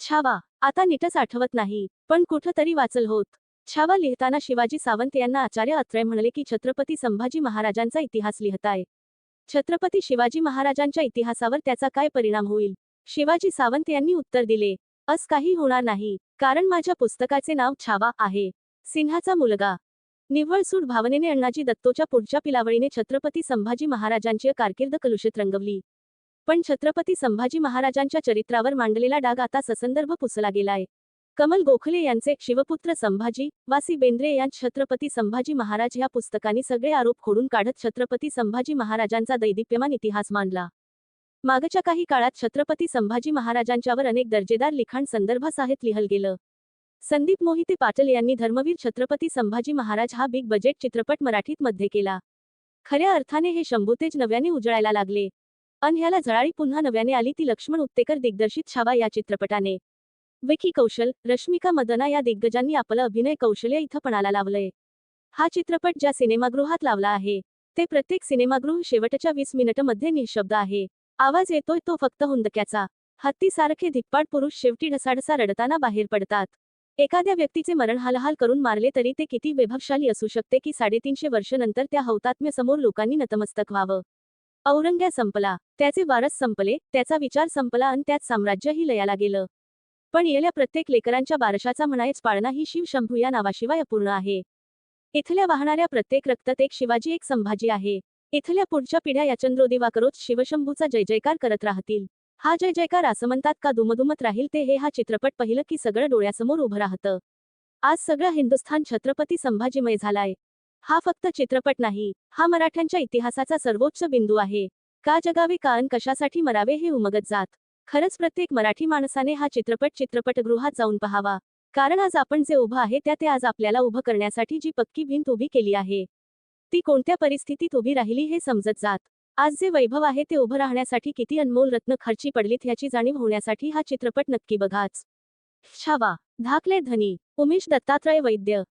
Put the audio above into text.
छावा. आता नीटच आठवत नाही पण कुठंतरी वाचल होत. छावा लिहिताना शिवाजी सावंत यांना आचार्य अत्रय म्हणले की छत्रपती संभाजी महाराजांचा इतिहास लिहताय. छत्रपती शिवाजी महाराजांच्या इतिहासावर त्याचा काय परिणाम होईल? शिवाजी सावंत यांनी उत्तर दिले अस काही होणार नाही कारण माझ्या पुस्तकाचे नाव छावा आहे. सिन्हाचा मुलगा. निव्वळ सूड भावनेने अण्णाजी दत्तोच्या पुढच्या पिलावळीने छत्रपती संभाजी महाराजांची कारकीर्द कलुषित रंगवली. पण छत्रपती संभाजी महाराजांच्या चरित्रावर मांडलेला डाग आता ससंदर्भ पुसला गेलाय कमल गोखले यांचे शिवपुत्र संभाजी वासी बेंद्रे यांच्या छत्रपती संभाजी महाराज ह्या पुस्तकांनी सगळे आरोप खोडून काढत छत्रपती संभाजी महाराजांचा दैदिप्यमान इतिहास मांडला. मागच्या काही काळात छत्रपती संभाजी महाराजांच्यावर अनेक दर्जेदार लिखाण संदर्भासहित लिहल गेलं. संदीप मोहिते पाटील यांनी धर्मवीर छत्रपती संभाजी महाराज हा बिग बजेट चित्रपट मराठीत मध्ये केला. खऱ्या अर्थाने हे शंभूतेज नव्याने उजळायला लागले. अन ह्याला झळाळी पुन्हा नव्याने आली ती लक्ष्मण उत्तेकर दिग्दर्शित छावा या चित्रपटाने. विकी कौशल रश्मिका मदना या दिग्गजांनी आपलं अभिनय कौशल्य इथं पणाला लावलंय. हा चित्रपट ज्या सिनेमागृहात लावला आहे ते प्रत्येक सिनेमागृह शेवटच्या वीस मिनिटमध्ये निशब्द आहे. आवाज येतोय तो फक्त हुंदक्याचा. हत्तीसारखे धिप्पाड पुरुष शेवटी ढसाढसा रडताना बाहेर पडतात. एखाद्या व्यक्तीचे मरण हालहाल करून मारले तरी ते किती वैभवशाली असू शकते की साडेतीनशे वर्षानंतर त्या हौतात्म्य समोर लोकांनी नतमस्तक व्हावं. औरंग्या संपला त्याचे वारस संपले त्याचा विचार संपला आणि त्यात साम्राज्यही लयाला गेलं. पण येल्या प्रत्येक लेकरांच्या बारशाचा म्हणायच पाळणा ही शिव शंभू या नावाशिवाय अपूर्ण आहे. इथल्या वाहणाऱ्या प्रत्येक रक्तात एक शिवाजी एक संभाजी आहे. इथल्या पुढच्या पिढ्या या चंद्रोदिवाकरोच शिवशंभूचा जय जयकार करत राहतील. हा जय जयकार असं म्हणतात का दुमदुमत राहील ते हे हा चित्रपट पाहिलं की सगळं डोळ्यासमोर उभं राहतं. आज सगळं हिंदुस्थान छत्रपती संभाजीमय झालाय. हा फक्त चित्रपट नाही हा मराठ्यांच्या इतिहासाचा सर्वोच्च बिंदू आहे. का जगावे कान कशासाठी मरावे हे उमगत जात. खरंच प्रत्येक मराठी माणसाने हा चित्रपट चित्रपटगृहात जाऊन पहावा. कारण आज आपण जे उभं आहे त्या ते आज आपल्याला उभं करण्यासाठी जी पक्की भिंत उभी केली आहे ती कोणत्या परिस्थितीत उभी राहिली हे समजत जात. आज जे वैभव आहे ते उभं राहण्यासाठी किती अनमोल रत्न खर्ची पडलीत ह्याची जाणीव होण्यासाठी हा चित्रपट नक्की बघाच. छावा धाकले धनी उमेश दत्तात्रय वैद्य